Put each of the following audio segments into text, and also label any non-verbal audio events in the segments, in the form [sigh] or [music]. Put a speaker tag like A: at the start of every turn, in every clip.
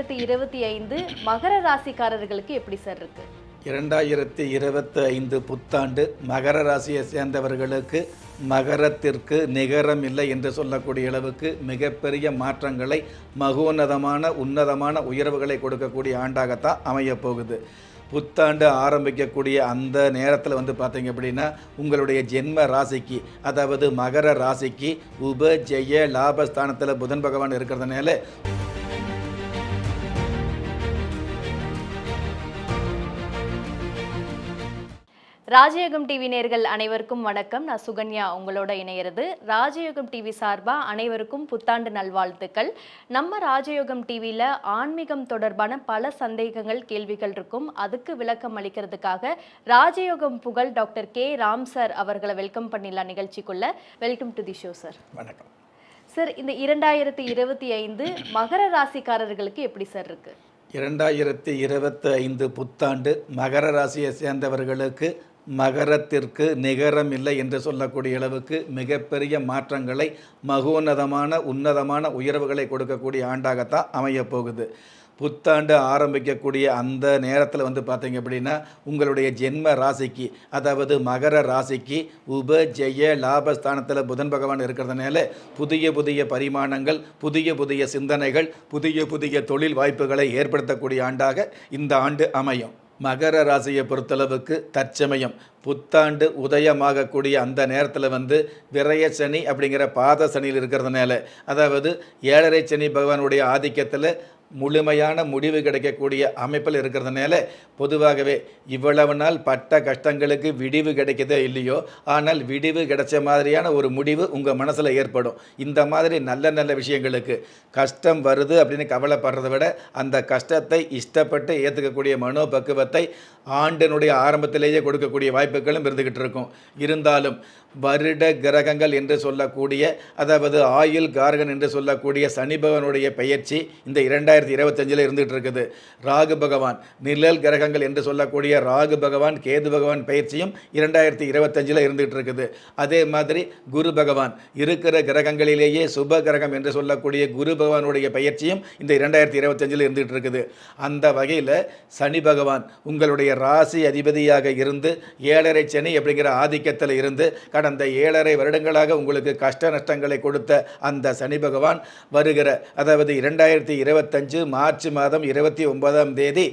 A: இரண்டாயிரத்தி இருபத்தி ஐந்து மகர ராசிக்காரர்களுக்கு எப்படி சார் இருக்கு?
B: இரண்டாயிரத்தி இருபத்தி ஐந்து புத்தாண்டு மகர ராசியை சேர்ந்தவர்களுக்கு மகரத்திற்கு நிகரம் இல்லை என்று சொல்லக்கூடிய அளவுக்கு மிகப்பெரிய மாற்றங்களை மகோன்னதமான உன்னதமான உயர்வுகளை கொடுக்கக்கூடிய ஆண்டாகத்தான் அமையப் போகுது. புத்தாண்டு ஆரம்பிக்கக்கூடிய அந்த நேரத்தில் வந்து பார்த்தீங்க அப்படின்னா உங்களுடைய ஜென்ம ராசிக்கு அதாவது மகர ராசிக்கு உப ஜெய லாபஸ்தானத்தில் புதன் பகவான் இருக்கிறதுனால
A: ராஜயோகம் டிவி நேர்கள் அனைவருக்கும் வணக்கம். நான் சுகன்யா உங்களோட இணையிறது. ராஜயோகம் டிவி சார்பா அனைவருக்கும் புத்தாண்டு நல்வாழ்த்துக்கள். நம்ம ராஜயோகம் டிவியில் ஆன்மீகம் தொடர்பான பல சந்தேகங்கள் கேள்விகள் இருக்கும். அதுக்கு விளக்கம் அளிக்கிறதுக்காக ராஜயோகம் புகழ் டாக்டர் கே. ராம் சார் அவர்களை வெல்கம் பண்ணிடலாம் நிகழ்ச்சிக்குள்ள. Welcome to the show sir.
B: வணக்கம்.
A: சார் இந்த இரண்டாயிரத்தி இருபத்தி ஐந்து மகர ராசிக்காரர்களுக்கு எப்படி சார் இருக்கு?
B: இரண்டாயிரத்தி இருபத்தி ஐந்து புத்தாண்டு மகர ராசியை சேர்ந்தவர்களுக்கு மகரத்திற்கு நிகரம் இல்லை என்று சொல்லக்கூடிய அளவுக்கு மிகப்பெரிய மாற்றங்களை மகோன்னதமான உன்னதமான உயர்வுகளை கொடுக்கக்கூடிய ஆண்டாகத்தான் அமையப்போகுது. புத்தாண்டு ஆரம்பிக்கக்கூடிய அந்த நேரத்தில் வந்து பார்த்தீங்க அப்படின்னா உங்களுடைய ஜென்ம ராசிக்கு அதாவது மகர ராசிக்கு உப ஜெய லாபஸ்தானத்தில் புதன் பகவான் இருக்கிறதுனால புதிய புதிய பரிமாணங்கள் புதிய புதிய சிந்தனைகள் புதிய புதிய தொழில் வாய்ப்புகளை ஏற்படுத்தக்கூடிய ஆண்டாக இந்த ஆண்டு அமையும். மகர ராசியை பொறுத்தளவுக்கு தற்சமயம். புத்தாண்டு உதயமாகக்கூடிய அந்த நேரத்தில் வந்து விரய சனி அப்படிங்கிற பாத சனியில் இருக்கிறதுனால அதாவது ஏழரை சனி பகவானுடைய ஆதிக்கத்தில் முழுமையான முடிவு கிடைக்கக்கூடிய அமைப்பில் இருக்கிறதுனால பொதுவாகவே இவ்வளவு நாள் பட்ட கஷ்டங்களுக்கு விடிவு கிடைக்கதே இல்லையோ ஆனால் விடிவு கிடைச்ச மாதிரியான ஒரு முடிவு உங்கள் மனசில் ஏற்படும். இந்த மாதிரி நல்ல நல்ல விஷயங்களுக்கு கஷ்டம் வருது அப்படின்னு கவலைப்படுறதை விட அந்த கஷ்டத்தை இஷ்டப்பட்டு ஏற்றுக்கக்கூடிய மனோபக்குவத்தை ஆண்டினுடைய ஆரம்பத்திலேயே கொடுக்கக்கூடிய வாய்ப்புகளும் இருந்துக்கிட்டு இருக்கும். இருந்தாலும் வருட கிரகங்கள் என்று சொல்லக்கூடிய அதாவது ஆயுள் காரகன் என்று சொல்லக்கூடிய சனி பகவானுடைய இந்த இரண்டாயிரத்தி இருபத்தஞ்சில் இருந்துகிட்டு இருக்குது ராகு பகவான் நிழல் கிரகங்கள் என்று சொல்லக்கூடிய ராகு பகவான் கேது பகவான் பயிற்சியும் இரண்டாயிரத்தி இருபத்தஞ்சில் இருந்துகிட்டு இருக்குது அதே மாதிரி குரு பகவான் இருக்கிற கிரகங்களிலேயே சுப கிரகம் என்று சொல்லக்கூடிய குரு பகவானுடைய பயிற்சியும் இந்த இரண்டாயிரத்தி இருபத்தஞ்சில் இருந்துகிட்டு இருக்குது அந்த வகையில் சனி பகவான் உங்களுடைய ராசி அதிபதியாக இருந்து ஏழரை சனி அப்படிங்கிற ஆதிக்கத்தில் இருந்து கடந்த ஏழரை வருடங்களாக உங்களுக்கு கஷ்ட நஷ்டங்களை கொடுத்த அந்த சனி பகவான் வருகிற அதாவது இரண்டாயிரத்தி இருபத்தஞ்சு மார்ச் மாதம் இருபத்தி ஒன்பதாம் தேதி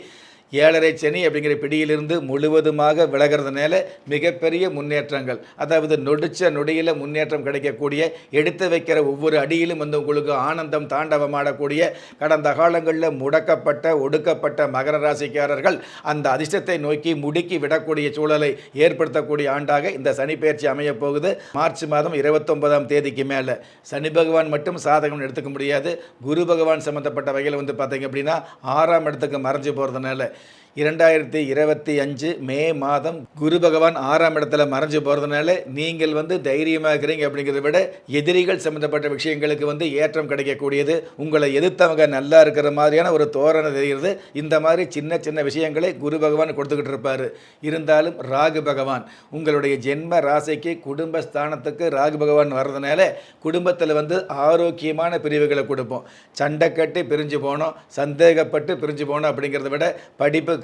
B: ஏழரை சனி அப்படிங்கிற பிடியிலிருந்து முழுவதுமாக விலகிறதுனால மிகப்பெரிய முன்னேற்றங்கள். அதாவது நொடிச்ச நொடியில் முன்னேற்றம் கிடைக்கக்கூடிய எடுத்து வைக்கிற ஒவ்வொரு அடியிலும் வந்து உங்களுக்கு ஆனந்தம் தாண்டவமாடக்கூடிய கடந்த காலங்களில் முடக்கப்பட்ட ஒடுக்கப்பட்ட மகர ராசிக்காரர்கள் அந்த அதிர்ஷ்டத்தை நோக்கி முடுக்கி விடக்கூடிய சூழலை ஏற்படுத்தக்கூடிய ஆண்டாக இந்த சனி பயிற்சி அமையப் போகுது. மார்ச் மாதம் இருபத்தொன்பதாம் தேதிக்கு மேலே. சனி பகவான் மட்டும் சாதகம் எடுத்துக்க முடியாது. குரு பகவான் சம்மந்தப்பட்ட வகையில் வந்து பார்த்தீங்க அப்படின்னா ஆறாம் இடத்துக்கு மறைஞ்சு போகிறதுனால இரண்டாயிரத்தி இருபத்தி அஞ்சு மே மாதம் குரு பகவான் ஆறாம் இடத்துல மறைஞ்சு போகிறதுனால நீங்கள் வந்து தைரியமாக இருக்கிறீங்க அப்படிங்கிறத விட எதிரிகள் சம்மந்தப்பட்ட விஷயங்களுக்கு வந்து ஏற்றம் கிடைக்கக்கூடியது. உங்களை எதிர்த்தவங்க நல்லா இருக்கிற மாதிரியான ஒரு தோரணை தெரிகிறது. இந்த மாதிரி சின்ன சின்ன விஷயங்களை குரு பகவான் கொடுத்துக்கிட்டு இருப்பார். இருந்தாலும் ராகு பகவான் உங்களுடைய ஜென்ம ராசிக்கு குடும்ப ஸ்தானத்துக்கு ராகு பகவான் வர்றதுனால குடும்பத்தில் வந்து ஆரோக்கியமான பிரிவுகளை கொடுப்போம். சண்டை கட்டி பிரிஞ்சு போனோம் சந்தேகப்பட்டு பிரிஞ்சு போனோம் அப்படிங்கிறத விட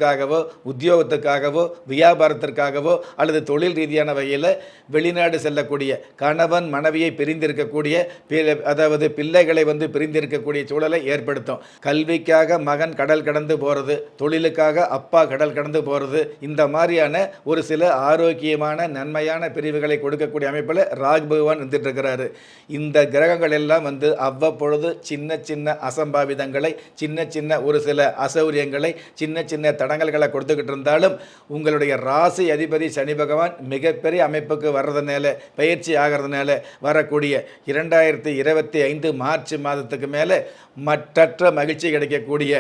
B: படிப்புக்காகவோ உத்தியோகத்துக்காகவோ வியாபாரத்திற்காகவோ அல்லது தொழில் ரீதியான வகையில் வெளிநாடு செல்லக்கூடிய கணவன் மனைவியை பிரிந்திருக்கக்கூடிய அதாவது பிள்ளைகளை வந்து பிரிந்திருக்கக்கூடிய சூழலை ஏற்படுத்தும். கல்விக்காக மகன் கடல் கடந்து போகிறது தொழிலுக்காக அப்பா கடல் கடந்து போகிறது இந்த மாதிரியான ஒரு சில ஆரோக்கியமான நன்மையான பிரிவுகளை கொடுக்கக்கூடிய அமைப்பில் ராக் பகவான் இருந்துட்டு இருக்கிறாரு இந்த கிரகங்கள் எல்லாம் வந்து அவ்வப்பொழுது சின்ன சின்ன அசம்பாவிதங்களை சின்ன சின்ன ஒரு சில அசௌரியங்களை சின்ன சின்ன கடங்கல்களை கொடுத்துக்கிட்டு இருந்தாலும் உங்களுடைய ராசி அதிபதி சனி பகவான் மிகப்பெரிய அமைப்புக்கு வர்றதுனால பயிற்சி ஆகிறதுனால வரக்கூடிய இரண்டாயிரத்தி இருபத்தி ஐந்து மார்ச் மாதத்துக்கு மேலே மற்றற்ற மகிழ்ச்சி கிடைக்கக்கூடிய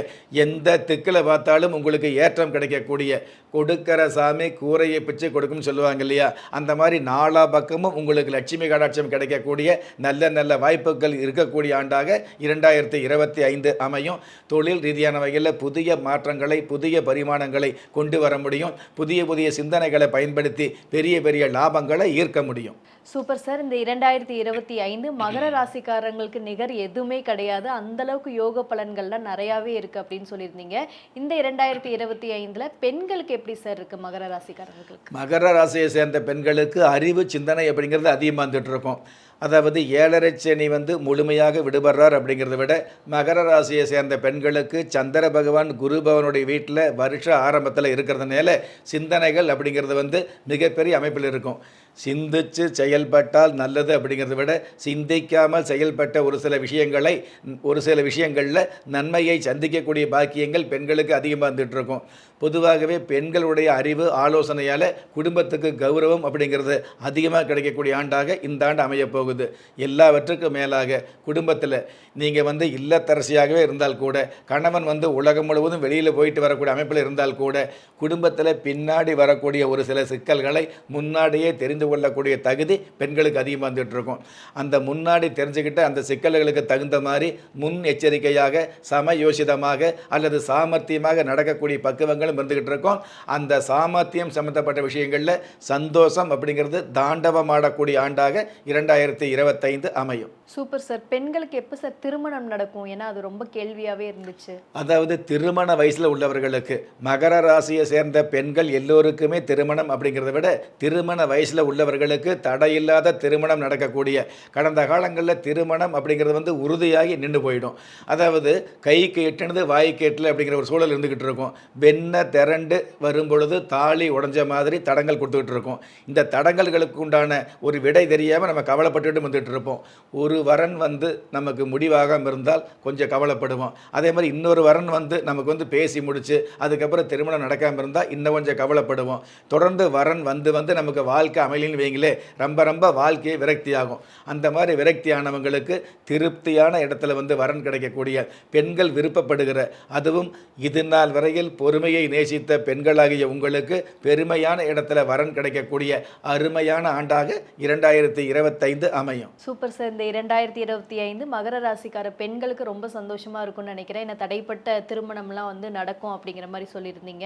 B: எந்த திக்கில் பார்த்தாலும் உங்களுக்கு ஏற்றம் கிடைக்கக்கூடிய கொடுக்கிற சாமி கூரையை பிச்சு கொடுக்கும்னு சொல்லுவாங்க இல்லையா? அந்த மாதிரி நாலா பக்கமும் உங்களுக்கு லட்சுமி கடாட்சம் கிடைக்கக்கூடிய நல்ல நல்ல வாய்ப்புகள் இருக்கக்கூடிய ஆண்டாக இரண்டாயிரத்தி இருபத்தி ஐந்து அமையும். தொழில் ரீதியான வகையில் புதிய மாற்றங்களை புதிய பரிமாணங்களை கொண்டு வர முடியும். புதிய புதிய சிந்தனைகளை பயன்படுத்தி பெரிய பெரிய லாபங்களை ஈர்க்க முடியும்.
A: சூப்பர் சார் இந்த இரண்டாயிரத்தி இருபத்தி ஐந்து மகர ராசிக்காரங்களுக்கு நிகர் எதுவுமே கிடையாது. அந்த அளவுக்கு யோக பலன்கள்லாம் நிறையாவே இருக்கு அப்படின்னு சொல்லியிருந்தீங்க. இந்த இரண்டாயிரத்தி இருபத்தி ஐந்துல பெண்களுக்கு எப்படி சார் இருக்கு மகர ராசிக்காரர்களுக்கு?
B: மகர ராசியை சேர்ந்த பெண்களுக்கு அறிவு சிந்தனை அப்படிங்கிறது அதிகமாக வந்துட்டு இருக்கும். அதாவது ஏழரை சனி வந்து முழுமையாக விடுபடுறார் அப்படிங்கிறத விட மகர ராசியை சேர்ந்த பெண்களுக்கு சந்திர பகவான் குரு பவனுடைய வீட்டில் வருஷ ஆரம்பத்தில் இருக்கிறதுனால சிந்தனைகள் அப்படிங்கிறது வந்து மிகப்பெரிய அமைப்பில் இருக்கும். சிந்திச்சு செயல்பட்டால் நல்லது அப்படிங்கிறத விட சிந்திக்காமல் செயல்பட்ட ஒரு சில விஷயங்களை ஒரு சில விஷயங்களில் நன்மையை சந்திக்கக்கூடிய பாக்கியங்கள் பெண்களுக்கு அதிகமாக இருந்துகிட்ருக்கும். பொதுவாகவே பெண்களுடைய அறிவு ஆலோசனையால் குடும்பத்துக்கு கௌரவம் அப்படிங்கிறது அதிகமாக கிடைக்கக்கூடிய ஆண்டாக இந்த ஆண்டு அமையப்போகுது எல்லாவற்றுக்கும் மேலாக குடும்பத்தில் நீங்கள் வந்து இல்லத்தரசியாகவே இருந்தால் கூட கணவன் வந்து உலகம் முழுவதும் வெளியில் போயிட்டு வரக்கூடிய அமைப்பில் இருந்தால் கூட குடும்பத்தில் பின்னாடி வரக்கூடிய ஒரு சில சிக்கல்களை முன்னாடியே தெரிந்து கொள்ளக்கூடிய தகுதி பெண்களுக்கு அதிகமாக வந்துட்டு இருக்கும் அந்த முன்னாடி தெரிஞ்சுக்கிட்ட அந்த சிக்கல்களுக்கு தகுந்த மாதிரி முன் எச்சரிக்கையாக சமயோசிதமாக அல்லது சாமர்த்தியமாக நடக்கக்கூடிய பக்குவங்களும் இருந்துக்கிட்டு இருக்கும் அந்த சாமர்த்தியம் சம்மந்தப்பட்ட விஷயங்களில் சந்தோஷம் அப்படிங்கிறது தாண்டவமாடக்கூடிய ஆண்டாக இரண்டாயிரத்தி இருபத்தைந்து அமையும்.
A: Super sir. பெண்களுக்கு எப்போ சார் திருமணம் நடக்கும்? ஏன்னா அது ரொம்ப கேள்வியாவே இருந்துச்சு.
B: அதாவது திருமண வயசில் உள்ளவர்களுக்கு மகர ராசியை சேர்ந்த பெண்கள் எல்லோருக்குமே திருமணம் அப்படிங்கிறத விட திருமண வயசில் உள்ளவர்களுக்கு தடையில்லாத திருமணம் நடக்கக்கூடிய கடந்த காலங்களில் திருமணம் அப்படிங்கிறது வந்து உறுதியாகி நின்று போயிடும். அதாவது கைக்கு எட்டுனது வாய்க்கு எட்டல அப்படிங்கிற ஒரு சூழல் இருந்துக்கிட்டு இருக்கும். வெண்ணெய் திரண்டு வரும் பொழுது தாலி உடஞ்ச மாதிரி தடங்கள் கொடுத்துக்கிட்டு இருக்கும். இந்த தடங்கல்களுக்கு உண்டான ஒரு விடை தெரியாமல் நம்ம கவலைப்பட்டுட்டு வந்துட்டு இருப்போம். ஒரு வரன் வந்து நமக்கு முடிவாகாமல் இருந்தால் கொஞ்சம் கவலைப்படுவோம். அதே மாதிரி இன்னொரு வரன் வந்து நமக்கு வந்து பேசி முடிச்சு அதுக்கப்புறம் திருமணம் நடக்காமல் இருந்தால் இன்னும் கொஞ்சம் கவலைப்படுவோம். தொடர்ந்து வரன் வந்து வந்து நமக்கு வாழ்க்கை இல்லைன்னு வைங்களே ரொம்ப ரொம்ப வாழ்க்கையை விரக்தி ஆகும் அந்த மாதிரி விரக்தியானவங்களுக்கு திருப்தியான இடத்துல வந்து வரன் கிடைக்கக்கூடிய பெண்கள் விருப்பப்படுகிற அதுவும் இது நாள் வரையில் பொறுமையை நேசித்த பெண்களாகிய உங்களுக்கு பெருமையான இடத்துல வரன் கிடைக்கக்கூடிய அருமையான ஆண்டாக இரண்டாயிரத்தி இருபத்தைந்து அமையும்.
A: சூப்பர் சார் இந்த இரண்டாயிரத்தி இருபத்தி ஐந்து மகர ராசிக்கார பெண்களுக்கு ரொம்ப சந்தோஷமா இருக்கும்னு நினைக்கிறேன். ஏன்னா தடைப்பட்ட திருமணம்லாம் வந்து நடக்கும் அப்படிங்கிற மாதிரி சொல்லியிருந்தீங்க.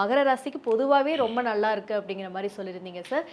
A: மகர ராசிக்கு பொதுவாகவே ரொம்ப நல்லா இருக்கு அப்படிங்கிற மாதிரி சொல்லியிருந்தீங்க சார்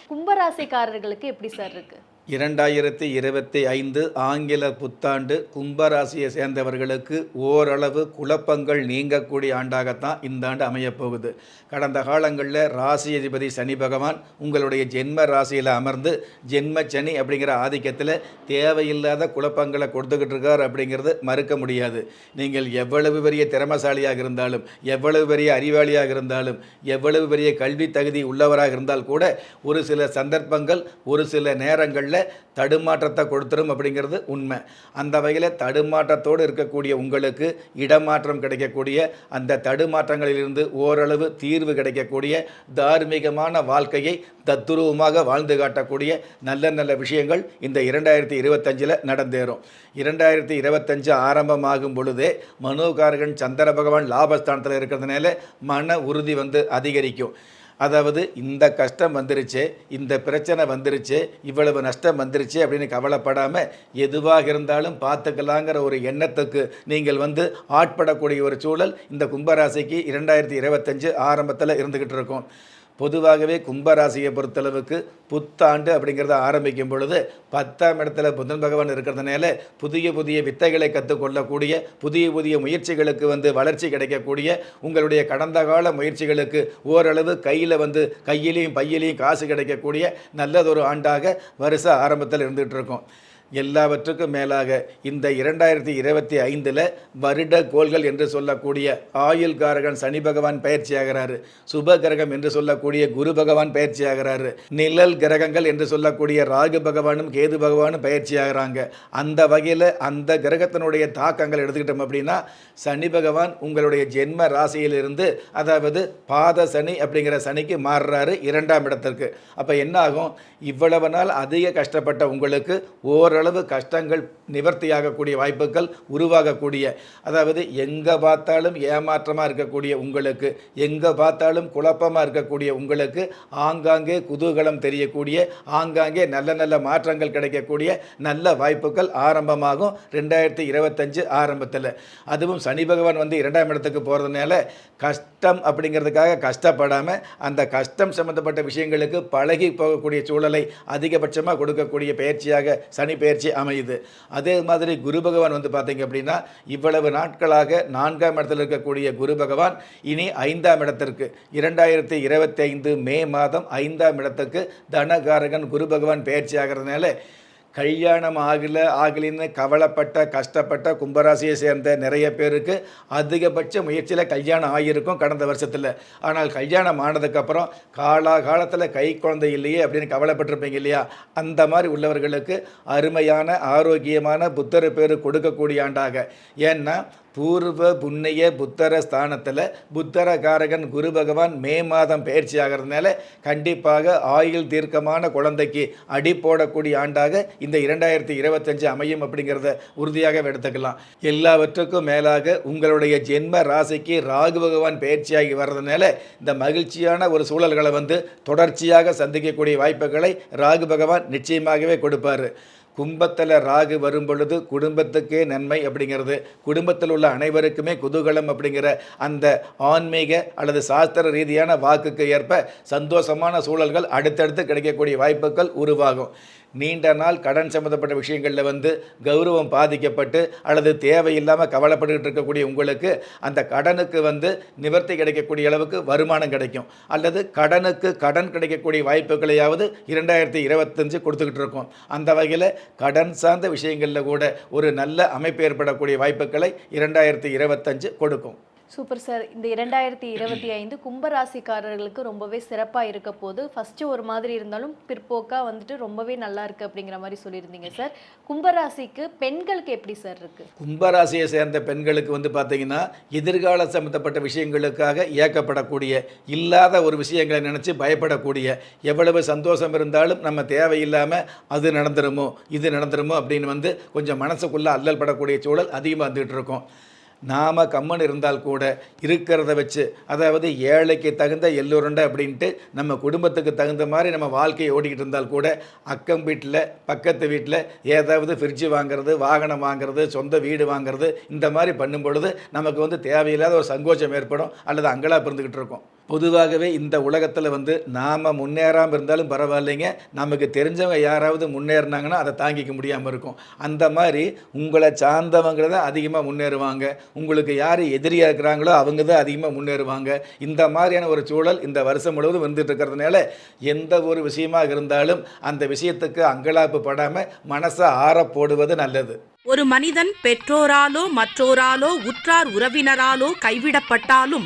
A: ராசிக்காரர்களுக்கு எப்படி சார் இருக்கு?
B: இரண்டாயிரத்தி இருபத்தி ஐந்து ஆங்கில புத்தாண்டு கும்பராசியை சேர்ந்தவர்களுக்கு ஓரளவு குழப்பங்கள் நீங்கக்கூடிய ஆண்டாகத்தான் இந்த ஆண்டு அமையப்போகுது. கடந்த காலங்களில் ராசி அதிபதி சனி பகவான் உங்களுடைய ஜென்ம ராசியில் அமர்ந்து ஜென்ம சனி அப்படிங்கிற ஆதிக்கத்தில் தேவையில்லாத குழப்பங்களை கொடுத்துக்கிட்டு இருக்கார் அப்படிங்கிறது மறுக்க முடியாது. நீங்கள் எவ்வளவு பெரிய திறமசாலியாக இருந்தாலும் எவ்வளவு பெரிய அறிவாளியாக இருந்தாலும் எவ்வளவு பெரிய கல்வி தகுதி உள்ளவராக இருந்தால் கூட ஒரு சில சந்தர்ப்பங்கள் ஒரு சில நேரங்களில் தடுமாற்றத்தை கொடுத்துரும் அப்படிங்கிறது உண்மை. அந்த வகையில் தடுமாற்றத்தோடு இருக்கக்கூடிய உங்களுக்கு இடமாற்றம் கிடைக்கக்கூடிய அந்த தடுமாற்றங்களிலிருந்து ஓரளவு தீர்வு கிடைக்கக்கூடிய தார்மீகமான வாழ்க்கையை தத்துருவமாக வாழ்ந்து காட்டக்கூடிய நல்ல நல்ல விஷயங்கள் இந்த இரண்டாயிரத்தி இருபத்தஞ்சில் நடந்தேறும். இரண்டாயிரத்தி இருபத்தஞ்சு ஆரம்பமாகும் பொழுதே மனோகாரகன் சந்திர பகவான் லாபஸ்தானத்தில் இருக்கிறதுனால மன உறுதி வந்து அதிகரிக்கும். அதாவது இந்த கஷ்டம் வந்துருச்சு இந்த பிரச்சனை வந்துருச்சு இவ்வளவு நஷ்டம் வந்துருச்சு அப்படின்னு கவலைப்படாமல் எதுவாக இருந்தாலும் பார்த்துக்கலாங்கிற ஒரு எண்ணத்துக்கு நீங்கள் வந்து ஆட்படக்கூடிய ஒரு சூழல் இந்த கும்பராசிக்கு இரண்டாயிரத்தி இருபத்தஞ்சு ஆரம்பத்தில் இருந்துக்கிட்டு இருக்கும். பொதுவாகவே கும்பராசியை பொறுத்தளவுக்கு புத்தாண்டு அப்படிங்கிறத ஆரம்பிக்கும் பொழுது பத்தாம் இடத்துல புதன் பகவான் இருக்கிறதுனால புதிய புதிய வித்தைகளை கற்றுக்கொள்ளக்கூடிய புதிய புதிய முயற்சிகளுக்கு வந்து வளர்ச்சி கிடைக்கக்கூடிய உங்களுடைய கடந்த கால முயற்சிகளுக்கு ஓரளவு கையில் வந்து கையிலையும் பையிலையும் காசு கிடைக்கக்கூடிய நல்லதொரு ஆண்டாக வருஷ ஆரம்பத்தில் இருந்துகிட்டு இருக்கும். எல்லாவற்றுக்கும் மேலாக இந்த இரண்டாயிரத்தி இருபத்தி ஐந்தில் வருட கோள்கள் என்று சொல்லக்கூடிய ஆயுள் காரகன் சனி பகவான் பயிற்சி ஆகிறாரு சுப கிரகம் என்று சொல்லக்கூடிய குரு பகவான் பயிற்சி ஆகிறாரு நிழல் கிரகங்கள் என்று சொல்லக்கூடிய ராகு பகவானும் கேது பகவானும் பயிற்சி ஆகிறாங்க அந்த வகையில் அந்த கிரகத்தினுடைய தாக்கங்கள் எடுத்துக்கிட்டோம் அப்படின்னா சனி பகவான் உங்களுடைய ஜென்ம ராசியிலிருந்து அதாவது பாத சனி அப்படிங்கிற சனிக்கு மாறுறாரு இரண்டாம் இடத்திற்கு. அப்போ என்ன ஆகும்? இவ்வளவு நாள் அதிக கஷ்டப்பட்ட உங்களுக்கு ஓரளவு ஓரளவு கஷ்டங்கள் நிவர்த்தியாகக்கூடிய வாய்ப்புகள் உருவாகக்கூடிய அதாவது எங்கே பார்த்தாலும் ஏமாற்றமாக இருக்கக்கூடிய உங்களுக்கு எங்கே பார்த்தாலும் குழப்பமாக இருக்கக்கூடிய உங்களுக்கு ஆங்காங்கே குதூகலம் தெரியக்கூடிய ஆங்காங்கே நல்ல நல்ல மாற்றங்கள் கிடைக்கக்கூடிய நல்ல வாய்ப்புகள் ஆரம்பமாகும் ரெண்டாயிரத்தி இருபத்தஞ்சு ஆரம்பத்தில். அதுவும் சனி பகவான் வந்து இரண்டாம் இடத்துக்கு போகிறதுனால கஷ்டம் அப்படிங்கிறதுக்காக கஷ்டப்படாமல் அந்த கஷ்டம் சம்மந்தப்பட்ட விஷயங்களுக்கு பழகி போகக்கூடிய சூழலை அதிகபட்சமாக கொடுக்கக்கூடிய பயிற்சியாக சனி பயிற்சி அமையுது. அதே மாதிரி குரு பகவான் வந்து பார்த்தீங்க அப்படின்னா இவ்வளவு நாட்களாக நான்காம் இடத்தில் இருக்கக்கூடிய குரு பகவான் இனி ஐந்தாம் இடத்திற்கு இரண்டாயிரத்தி இருபத்தி ஐந்து மே மாதம் ஐந்தாம் இடத்துக்கு தனகாரகன் குரு பகவான் பயிற்சி ஆகிறதுனால கல்யாணம் ஆகலை ஆகலின்னு கவலைப்பட்ட கஷ்டப்பட்ட கும்பராசியை சேர்ந்த நிறைய பேருக்கு அதிகபட்ச முயற்சியில் கல்யாணம் ஆகியிருக்கும் கடந்த வருஷத்தில். ஆனால் கல்யாணம் ஆனதுக்கப்புறம் காலா காலத்தில் கை குழந்தை இல்லையே அப்படின்னு கவலைப்பட்டிருப்பீங்க இல்லையா? அந்த மாதிரி உள்ளவர்களுக்கு அருமையான ஆரோக்கியமான புத்தர பேர் கொடுக்கக்கூடிய ஆண்டாக. ஏன்னா பூர்வ புண்ணிய புத்தர ஸ்தானத்தில் புத்தர காரகன் குரு பகவான் மே மாதம் பயிற்சி ஆகிறதுனால கண்டிப்பாக ஆயுள் தீர்க்கமான குழந்தைக்கு அடி போடக்கூடிய ஆண்டாக இந்த இரண்டாயிரத்தி இருபத்தஞ்சு அமையும் அப்படிங்கிறத உறுதியாக எடுத்துக்கலாம். எல்லாவற்றுக்கும் மேலாக உங்களுடைய ஜென்ம ராசிக்கு ராகு பகவான் பயிற்சியாகி வர்றதுனால இந்த மகிழ்ச்சியான ஒரு சூழல்களை வந்து தொடர்ச்சியாக சந்திக்கக்கூடிய வாய்ப்புகளை ராகு பகவான் நிச்சயமாகவே கொடுப்பாரு. கும்பத்தில் ராகு வரும் பொழுது குடும்பத்துக்கே நன்மை அப்படிங்கிறது. குடும்பத்தில் உள்ள அனைவருக்குமே குதூகலம் அப்படிங்கிற அந்த ஆன்மீக அல்லது சாஸ்திர ரீதியான வாக்குக்கு ஏற்ப சந்தோஷமான சூழல்கள் அடுத்தடுத்து கிடைக்கக்கூடிய வாய்ப்புகள் உருவாகும். நீண்ட நாள் கடன் சம்மந்தப்பட்ட விஷயங்களில் வந்து கௌரவம் பாதிக்கப்பட்டு அல்லது தேவையில்லாமல் கவலைப்பட்டுக்கிட்டு இருக்கக்கூடிய உங்களுக்கு அந்த கடனுக்கு வந்து நிவர்த்தி கிடைக்கக்கூடிய அளவுக்கு வருமானம் கிடைக்கும். அல்லது கடனுக்கு கடன் கிடைக்கக்கூடிய வாய்ப்புகளையாவது இரண்டாயிரத்தி இருபத்தஞ்சு கொடுத்துக்கிட்டு இருக்கோம். அந்த வகையில் கடன் சார்ந்த விஷயங்களில் கூட ஒரு நல்ல அமைப்பு ஏற்படக்கூடிய வாய்ப்புகளை இரண்டாயிரத்தி இருபத்தஞ்சு கொடுக்கும்.
A: Super sir. இந்த இரண்டாயிரத்தி இருபத்தி ஐந்து கும்பராசிக்காரர்களுக்கு ரொம்பவே சிறப்பாக இருக்க போது ஃபஸ்ட்டு ஒரு மாதிரி இருந்தாலும் பிற்போக்காக வந்துட்டு ரொம்பவே நல்லா இருக்குது அப்படிங்கிற மாதிரி சொல்லியிருந்தீங்க சார். கும்பராசிக்கு பெண்களுக்கு எப்படி சார் இருக்குது
B: கும்பராசியை சேர்ந்த பெண்களுக்கு வந்து பார்த்தீங்கன்னா எதிர்கால சம்மந்தப்பட்ட விஷயங்களுக்காக இயக்கப்படக்கூடிய இல்லாத ஒரு விஷயங்களை நினச்சி பயப்படக்கூடிய எவ்வளவு சந்தோஷம் இருந்தாலும் நம்ம தேவையில்லாமல் அது நடந்துருமோ இது நடந்துருமோ அப்படின்னு வந்து கொஞ்சம் மனசுக்குள்ளே அல்லல் படக்கூடிய சூழல் அதிகமாக வந்துகிட்டு இருக்கும். நாம் கம்மன் இருந்தால் கூட இருக்கிறத வச்சு அதாவது ஏழைக்கு தகுந்த எல்லோருண்டை அப்படின்ட்டு நம்ம குடும்பத்துக்கு தகுந்த மாதிரி நம்ம வாழ்க்கையை ஓடிக்கிட்டு இருந்தால் கூட அக்கம் வீட்டில் பக்கத்து வீட்டில் ஏதாவது ஃப்ரிட்ஜு வாங்குறது வாகனம் வாங்குறது சொந்த வீடு வாங்குறது இந்த மாதிரி பண்ணும் பொழுது நமக்கு வந்து தேவையில்லாத ஒரு சங்கோச்சம் ஏற்படும் அல்லது அங்கலாக பிறந்துக்கிட்டு இருக்கும். பொதுவாகவே இந்த உலகத்தில் வந்து நாம் முன்னேறாமல் இருந்தாலும் பரவாயில்லைங்க. நமக்கு தெரிஞ்சவங்க யாராவது முன்னேறினாங்கன்னா அதை தாங்கிக்க முடியாமல் இருக்கும். அந்த மாதிரி உங்களை சார்ந்தவங்க தான் அதிகமாக முன்னேறுவாங்க. உங்களுக்கு யார் எதிரியாக இருக்கிறாங்களோ அவங்க தான் அதிகமாக முன்னேறுவாங்க. இந்த மாதிரியான ஒரு சூழல் இந்த வருஷம் முழுவதும் வந்துட்டு இருக்கிறதுனால எந்த ஒரு விஷயமாக இருந்தாலும் அந்த விஷயத்துக்கு அங்கலாப்பு படாமல் மனசை ஆற போடுவது நல்லது.
C: ஒரு மனிதன் பெற்றோராலோ மற்றோராலோ உற்றார் உறவினராலோ கைவிடப்பட்டாலும்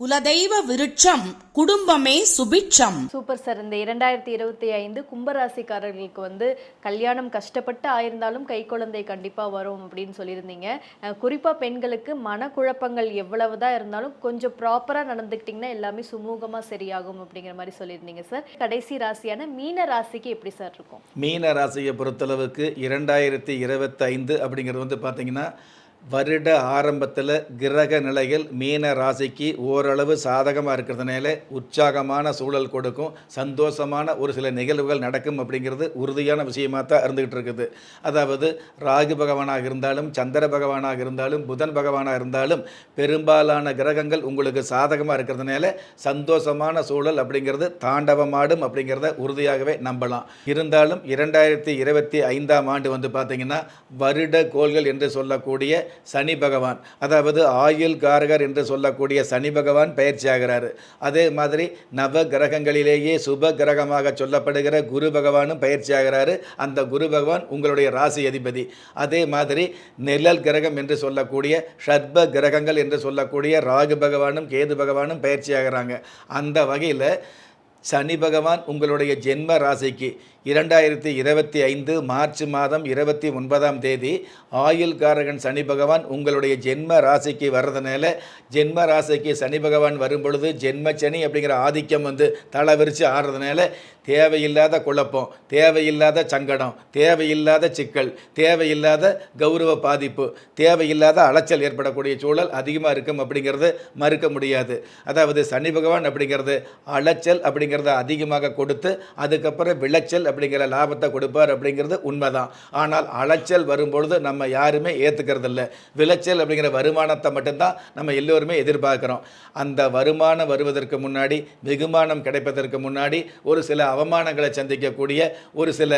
C: குலதெய்வ விருட்சம் குடும்பமே சுபிட்சம்.
A: Super sir. இந்த இரண்டாயிரத்தி இருபத்தி ஐந்து கும்பராசிக்காரர்களுக்கு வந்து கல்யாணம் கஷ்டப்பட்டு ஆயிருந்தாலும் கை குழந்தை கண்டிப்பாக வரும் அப்படின்னு சொல்லியிருந்தீங்க. அஹ் குறிப்பா பெண்களுக்கு மனக்குழப்பங்கள் எவ்வளவுதான் இருந்தாலும் கொஞ்சம் ப்ராப்பராக நடந்துக்கிட்டிங்கன்னா எல்லாமே சுமூகமாக சரியாகும் அப்படிங்கிற மாதிரி சொல்லியிருந்தீங்க சார். கடைசி ராசியான மீன ராசிக்கு எப்படி சார் இருக்கும்?
B: மீன ராசியை பொறுத்தளவுக்கு இரண்டாயிரத்தி இருபத்தைந்து அப்படிங்கிறது வந்து பார்த்திங்கன்னா வருட ஆரம்பத்தில் கிரக நிலைகள் மீன ராசிக்கு ஓரளவு சாதகமாக இருக்கிறதுனால உற்சாகமான சூழல் கொடுக்கும். சந்தோஷமான ஒரு சில நிகழ்வுகள் நடக்கும் அப்படிங்கிறது உறுதியான விஷயமாக தான் இருந்துகிட்டு இருக்குது. அதாவது ராகு பகவானாக இருந்தாலும் சந்திர பகவானாக இருந்தாலும் புதன் பகவானாக இருந்தாலும் பெரும்பாலான கிரகங்கள் உங்களுக்கு சாதகமாக இருக்கிறதுனால சந்தோஷமான சூழல் அப்படிங்கிறது தாண்டவமாடும் அப்படிங்கிறத உறுதியாகவே நம்பலாம். இருந்தாலும் இரண்டாயிரத்தி இருபத்தி ஐந்தாம் ஆண்டு வந்து பார்த்திங்கன்னா வருட கோள்கள் என்று சொல்லக்கூடிய சனி பகவான். அதாவது ஆயுள் காரகர் என்று சொல்லக்கூடிய சனி பகவான் பயிற்சி ஆகிறார் அதே மாதிரி நவ கிரகங்களிலேயே சுப கிரகமாக சொல்லப்படுகிற குரு பகவானும் பயிற்சி ஆகிறாரு அந்த குரு பகவான் உங்களுடைய ராசி அதிபதி. அதே மாதிரி நிழல் கிரகம் என்று சொல்லக்கூடிய ஷட்ப கிரகங்கள் என்று சொல்லக்கூடிய ராகு பகவானும் கேது பகவானும் பயிற்சி ஆகிறாங்க அந்த வகையில் சனி பகவான் உங்களுடைய ஜென்ம ராசிக்கு இரண்டாயிரத்தி இருபத்தி ஐந்து மார்ச் மாதம் இருபத்தி ஒன்பதாம் தேதி ஆயுள்காரகன் சனி பகவான் உங்களுடைய ஜென்ம ராசிக்கு வர்றதுனால ஜென்ம ராசிக்கு சனி பகவான் வரும்பொழுது ஜென்ம சனி அப்படிங்கிற ஆதிக்கம் வந்து தலை விரித்து ஆடுறதுனால தேவையில்லாத குழப்பம் தேவையில்லாத சங்கடம் தேவையில்லாத சிக்கல் தேவையில்லாத கௌரவ பாதிப்பு தேவையில்லாத அலைச்சல் ஏற்படக்கூடிய சூழல் அதிகமாக இருக்கும் அப்படிங்கிறது மறுக்க முடியாது. அதாவது சனி பகவான் அப்படிங்கிறது அலைச்சல் அப்படிங்கிறத அதிகமாக கொடுத்து அதுக்கப்புறம் விளைச்சல் அப்படிங்கிற லாபத்தை கொடுப்பார் அப்படிங்கிறது உண்மைதான். ஆனால் அலைச்சல் வரும்பொழுது நம்ம யாருமே ஏற்றுக்கிறது இல்லை விளைச்சல் அப்படிங்கிற வருமானத்தை மட்டும்தான் நம்ம எல்லோருமே எதிர்பார்க்குறோம். அந்த வருமானம் வருவதற்கு முன்னாடி வெகுமானம் கிடைப்பதற்கு முன்னாடி ஒரு சில அவமானங்களை சந்திக்கக்கூடிய ஒரு சில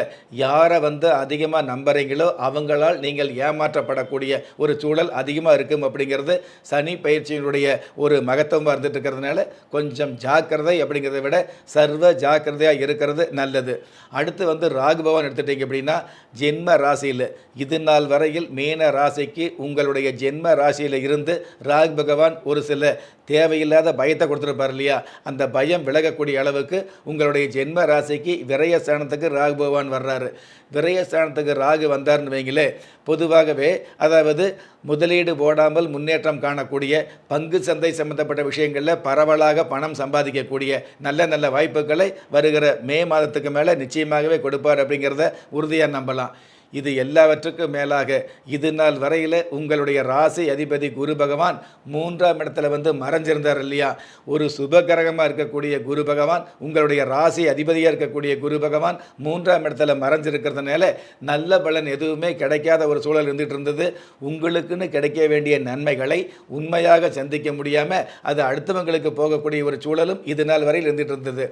B: யாரை வந்து அதிகமாக நம்புறீங்களோ அவங்களால் நீங்கள் ஏமாற்றப்படக்கூடிய ஒரு சூழல் அதிகமாக இருக்கும் அப்படிங்கிறது சனி பயிற்சியினுடைய ஒரு மகத்துவமாக இருந்துட்டு இருக்கிறதுனால கொஞ்சம் ஜாக்கிரதை அப்படிங்கிறத விட சர்வ ஜாக்கிரதையாக இருக்கிறது நல்லது. அடுத்து வந்து ராகு பகவான் எடுத்துட்டீங்க அப்படின்னா ஜென்ம ராசியில். இது நாள் வரையில் மீன ராசிக்கு உங்களுடைய ஜென்ம ராசியில் இருந்து ராகு பகவான் ஒரு சில தேவையில்லாத பயத்தை கொடுத்துருப்பார் இல்லையா? அந்த பயம் விலகக்கூடிய அளவுக்கு உங்களுடைய ஜென்ம ராசிக்கு விரயஸ்தானத்துக்கு ராகு பகவான் வர்றாரு. விரயஸ்தானத்துக்கு ராகு வந்தார்னு வைங்களே பொதுவாகவே அதாவது முதலீடு போடாமல் முன்னேற்றம் காணக்கூடிய பங்கு சந்தை சம்பந்தப்பட்ட விஷயங்களில் பரவலாக பணம் சம்பாதிக்கக்கூடிய நல்ல நல்ல வாய்ப்புகளை வருகிற மே மாதத்துக்கு மேலே நிச்சயமாகவே கொடுப்பார் அப்படிங்கிறத உறுதியாக நம்பலாம். இது எல்லாவற்றுக்கும் மேலாக இது நாள் வரையில் உங்களுடைய ராசி அதிபதி குரு பகவான் மூன்றாம் இடத்துல வந்து மறைஞ்சிருந்தார் இல்லையா? ஒரு சுபகிரகமாக இருக்கக்கூடிய குரு பகவான் உங்களுடைய ராசி அதிபதியாக இருக்கக்கூடிய குரு பகவான் மூன்றாம் இடத்துல மறைஞ்சிருக்கிறதுனால நல்ல பலன் எதுவுமே கிடைக்காத ஒரு சூழல் இருந்துகிட்டு இருந்தது. உங்களுக்குன்னு கிடைக்க வேண்டிய நன்மைகளை உண்மையாக சந்திக்க முடியாமல் அது அடுத்தவங்களுக்கு போகக்கூடிய ஒரு சூழலும் இது நாள் வரையில் இருந்துகிட்டு இருந்தது.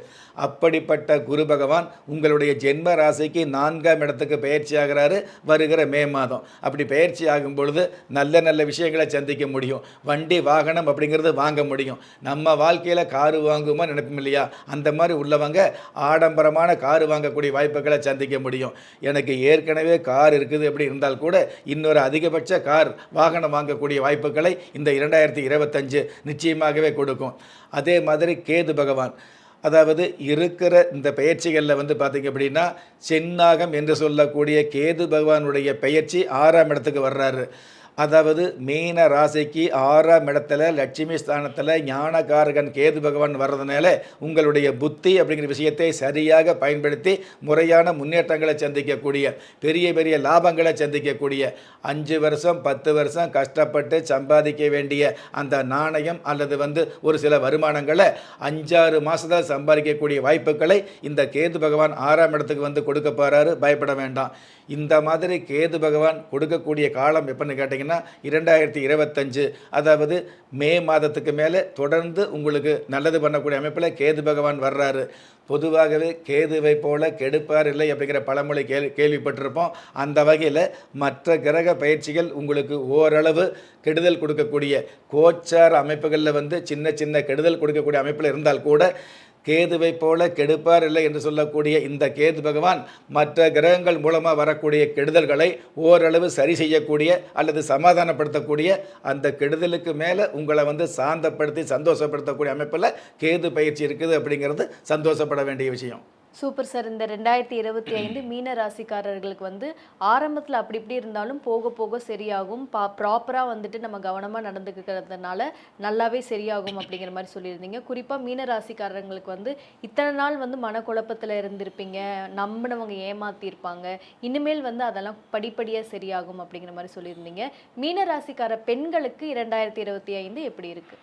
B: அப்படிப்பட்ட குரு பகவான் உங்களுடைய ஜென்ம ராசிக்கு நான்காம் இடத்துக்கு பயிற்சியாகிறார். ஆகிறாரு வருகிற மே மாதம். அப்படி பயிற்சி ஆகும் பொழுது நல்ல நல்ல விஷயங்களை சந்திக்க முடியும். வண்டி வாகனம் அப்படிங்கிறது வாங்க முடியும். நம்ம வாழ்க்கையில் காரு வாங்குமா நினைப்போம் இல்லையா? அந்த மாதிரி உள்ளவங்க ஆடம்பரமான காரு வாங்கக்கூடிய வாய்ப்புகளை சந்திக்க முடியும். எனக்கு ஏற்கனவே கார் இருக்குது அப்படி இருந்தால் கூட இன்னொரு அதிகபட்ச கார் வாகனம் வாங்கக்கூடிய வாய்ப்புகளை இந்த இரண்டாயிரத்தி இருபத்தஞ்சு நிச்சயமாகவே கொடுக்கும். அதே மாதிரி கேது பகவான். அதாவது இருக்கிற இந்த பெயர்ச்சிகளில் வந்து பார்த்திங்க அப்படின்னா சென்னாகம் என்று சொல்லக்கூடிய கேது பகவானுடைய பெயர்ச்சி ஆறாம் இடத்துக்கு வர்றாரு. அதாவது மீன ராசிக்கு ஆறாம் இடத்துல லட்சுமி ஸ்தானத்தில் ஞானகாரகன் கேது பகவான் வர்றதுனால உங்களுடைய புத்தி அப்படிங்கிற விஷயத்தை சரியாக பயன்படுத்தி முறையான முன்னேற்றங்களை சந்திக்கக்கூடிய பெரிய பெரிய லாபங்களை சந்திக்கக்கூடிய அஞ்சு வருஷம் பத்து வருஷம் கஷ்டப்பட்டு சம்பாதிக்க வேண்டிய அந்த நாணயம் அல்லது வந்து ஒரு சில வருமானங்களை அஞ்சாறு மாதத்தில் சம்பாதிக்கக்கூடிய வாய்ப்புகளை இந்த கேது பகவான் ஆறாம் இடத்துக்கு வந்து கொடுக்க போகிறாரு பயப்பட வேண்டாம். இந்த மாதிரி கேது பகவான் கொடுக்கக்கூடிய காலம் எப்போன்னு கேட்டிங்கன்னா இரண்டாயிரத்தி இருபத்தஞ்சு அதாவது மே மாதத்துக்கு மேலே தொடர்ந்து உங்களுக்கு நல்லது பண்ணக்கூடிய அமைப்பில் கேது பகவான் வர்றாரு. பொதுவாகவே கேதுவை போல கெடுப்பார் இல்லை அப்படிங்கிற பழமொழி கேள்வி கேள்விப்பட்டிருப்போம். அந்த வகையில் மற்ற கிரக பயிற்சிகள் உங்களுக்கு ஓரளவு கெடுதல் கொடுக்கக்கூடிய கோச்சார் அமைப்புகளில் வந்து சின்ன சின்ன கெடுதல் கொடுக்கக்கூடிய அமைப்பில் இருந்தால் கூட கேதுவை போல கெடுப்பார் இல்லை என்று சொல்லக்கூடிய இந்த கேது பகவான் மற்ற கிரகங்கள் மூலமாக வரக்கூடிய கெடுதல்களை ஓரளவு சரி செய்யக்கூடிய அல்லது சமாதானப்படுத்தக்கூடிய அந்த கெடுதலுக்கு மேலே உங்களை வந்து சாந்தப்படுத்தி சந்தோஷப்படுத்தக்கூடிய அமைப்பில் கேது பயிற்சி இருக்குது அப்படிங்கிறது சந்தோஷப்பட வேண்டிய விஷயம்.
A: சூப்பர் சார் இந்த ரெண்டாயிரத்தி இருபத்தி ஐந்து [clears throat] மீன ராசிக்காரர்களுக்கு வந்து ஆரம்பத்தில் அப்படி இப்படி இருந்தாலும் போக போக சரியாகும். பா ப்ராப்பராக வந்துட்டு நம்ம கவனமாக நடந்துக்கிறதுனால நல்லாவே சரியாகும் அப்படிங்கிற மாதிரி சொல்லியிருந்தீங்க. குறிப்பாக மீன ராசிக்காரங்களுக்கு வந்து இத்தனை நாள் வந்து மனக்குழப்பத்தில் இருந்திருப்பீங்க. நம்பினவங்க ஏமாத்திருப்பாங்க. இனிமேல் வந்து அதெல்லாம் படிப்படியாக சரியாகும் அப்படிங்கிற மாதிரி சொல்லியிருந்தீங்க. மீன ராசிக்கார பெண்களுக்கு இரண்டாயிரத்தி இருபத்தி ஐந்து எப்படி இருக்கு?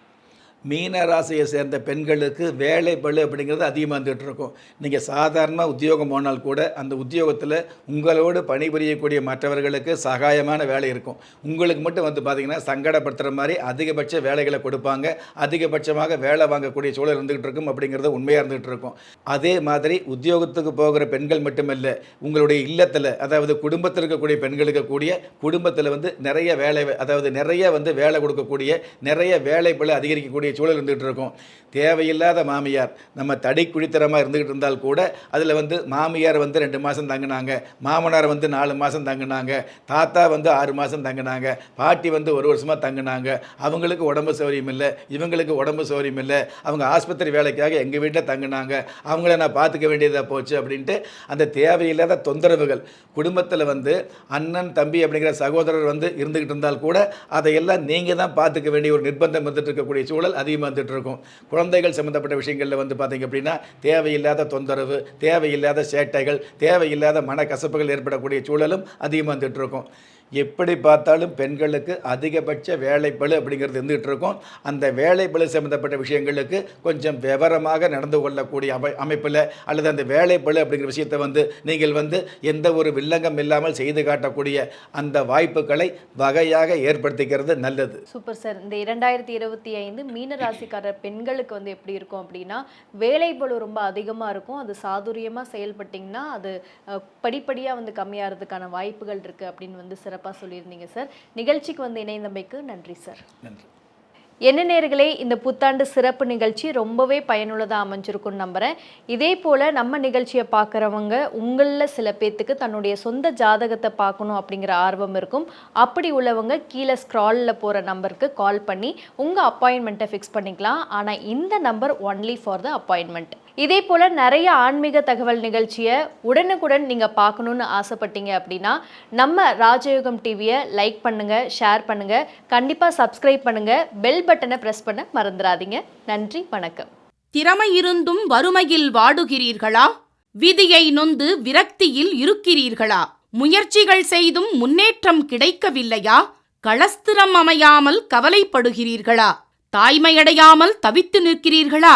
B: மீன ராசியை சேர்ந்த பெண்களுக்கு வேலை பழு அப்படிங்கிறது அதிகமாக இருந்துகிட்டு இருக்கும். நீங்கள் சாதாரணமாக உத்தியோகம் போனால் கூட அந்த உத்தியோகத்தில் உங்களோடு பணிபுரியக்கூடிய மற்றவர்களுக்கு சகாயமான வேலை இருக்கும். உங்களுக்கு மட்டும் வந்து பார்த்திங்கன்னா சங்கடப்படுத்துகிற மாதிரி அதிகபட்ச வேலைகளை கொடுப்பாங்க. அதிகபட்சமாக வேலை வாங்கக்கூடிய சூழல் இருந்துகிட்டு இருக்கும் அப்படிங்கிறது உண்மையாக இருந்துகிட்டு இருக்கும். அதே மாதிரி உத்தியோகத்துக்கு போகிற பெண்கள் மட்டுமல்ல உங்களுடைய இல்லத்தில் அதாவது குடும்பத்தில் இருக்கக்கூடிய பெண்களுக்கு கூடிய குடும்பத்தில் வந்து நிறைய வேலை அதாவது நிறைய வந்து வேலை கொடுக்கக்கூடிய நிறைய வேலை பழு அதிகரிக்கக்கூடிய சூழல் இருந்துகிட்டு இருக்கும். தேவையில்லாத மாமியார் நம்ம தடை குழித்தரமாக இருந்துகிட்டு இருந்தால் கூட அதில் வந்து மாமியார் வந்து ரெண்டு மாதம் தங்கினாங்க மாமனார் வந்து நாலு மாதம் தங்கினாங்க தாத்தா வந்து ஆறு மாதம் தங்கினாங்க பாட்டி வந்து ஒரு வருஷமாக தங்கினாங்க. அவங்களுக்கு உடம்பு சௌரியம் இல்லை இவங்களுக்கு உடம்பு சௌரியம் இல்லை அவங்க ஆஸ்பத்திரி வேலைக்காக எங்கள் வீட்டில் தங்கினாங்க அவங்கள நான் பார்த்துக்க வேண்டியதாக போச்சு அப்படின்ட்டு அந்த தேவையில்லாத தொந்தரவுகள் குடும்பத்தில் வந்து அண்ணன் தம்பி அப்படிங்கிற சகோதரர் வந்து இருந்துக்கிட்டு இருந்தால் கூட அதையெல்லாம் நீங்கள் தான் பார்த்துக்க வேண்டிய ஒரு நிர்பந்தம் வந்துட்டு இருக்கக்கூடிய சூழல் அதிகமாக வந்துட்டுருக்கும் குழந்தைகள் சம்மந்தப்பட்ட விஷயங்களில் வந்து பார்த்திங்க அப்படின்னா தேவையில்லாத தொந்தரவு தேவையில்லாத சேட்டைகள் தேவையில்லாத மனக்கசப்புகள் ஏற்படக்கூடிய சூழலும் அதிகமாக வந்துட்டுருக்கும் எப்படி பார்த்தாலும் பெண்களுக்கு அதிகபட்ச வேலைப்பளு அப்படிங்கிறது இருந்துகிட்டு இருக்கும். அந்த வேலைப்பளு சம்மந்தப்பட்ட விஷயங்களுக்கு கொஞ்சம் விவரமாக நடந்து கொள்ளக்கூடிய அமை அமைப்பில் அல்லது அந்த வேலைப்பளு அப்படிங்கிற விஷயத்தை வந்து நீங்கள் வந்து எந்த ஒரு வில்லங்கம் இல்லாமல் செய்து காட்டக்கூடிய அந்த வாய்ப்புகளை வகையாக ஏற்படுத்திக்கிறது நல்லது.
A: Super sir. இந்த இரண்டாயிரத்தி இருபத்தி ஐந்து மீன ராசிக்காரர் பெண்களுக்கு வந்து எப்படி இருக்கும் அப்படின்னா வேலைப்பழு ரொம்ப அதிகமாக இருக்கும். அது சாதுரியமாக செயல்பட்டிங்கன்னா அது படிப்படியாக வந்து கம்மியாகிறதுக்கான வாய்ப்புகள் இருக்குது அப்படின்னு வந்து சிறப்பு சிறப்பாக சொல்லியிருந்தீங்க சார். நிகழ்ச்சிக்கு வந்து இணைந்தமைக்கு நன்றி சார்.
B: நன்றி.
A: என்ன நேர்களே இந்த புத்தாண்டு சிறப்பு நிகழ்ச்சி ரொம்பவே பயனுள்ளதாக அமைஞ்சிருக்கும்னு நம்புகிறேன் இதே போல் நம்ம நிகழ்ச்சியை பார்க்குறவங்க உங்களில் சில பேர்த்துக்கு தன்னுடைய சொந்த ஜாதகத்தை பார்க்கணும் அப்படிங்கிற ஆர்வம் இருக்கும். அப்படி உள்ளவங்க கீழே ஸ்க்ராலில் போகிற நம்பருக்கு கால் பண்ணி உங்கள் அப்பாயின்மெண்ட்டை ஃபிக்ஸ் பண்ணிக்கலாம். ஆனால் இந்த number only for the appointment இதே போல் நிறைய ஆன்மீக தகவல் நிகழ்ச்சியை உடனுக்குடன் நீங்கள் பார்க்கணுன்னு ஆசைப்பட்டீங்க அப்படின்னா நம்ம ராஜயோகம் டிவியை லைக் பண்ணுங்கள் ஷேர் பண்ணுங்கள் கண்டிப்பாக சப்ஸ்கிரைப் பண்ணுங்கள் பெல் பட்டனை ப்ரெஸ் பண்ண மறந்துடாதீங்க. நன்றி வணக்கம்.
C: திறமை இருந்தும் வறுமையில் வாடுகிறீர்களா? விதியை நொந்து விரக்தியில் இருக்கிறீர்களா? முயற்சிகள் செய்தும் முன்னேற்றம் கிடைக்கவில்லையா? களஸ்திரம் அமையாமல் கவலைப்படுகிறீர்களா? தாய்மையடையாமல் தவித்து நிற்கிறீர்களா?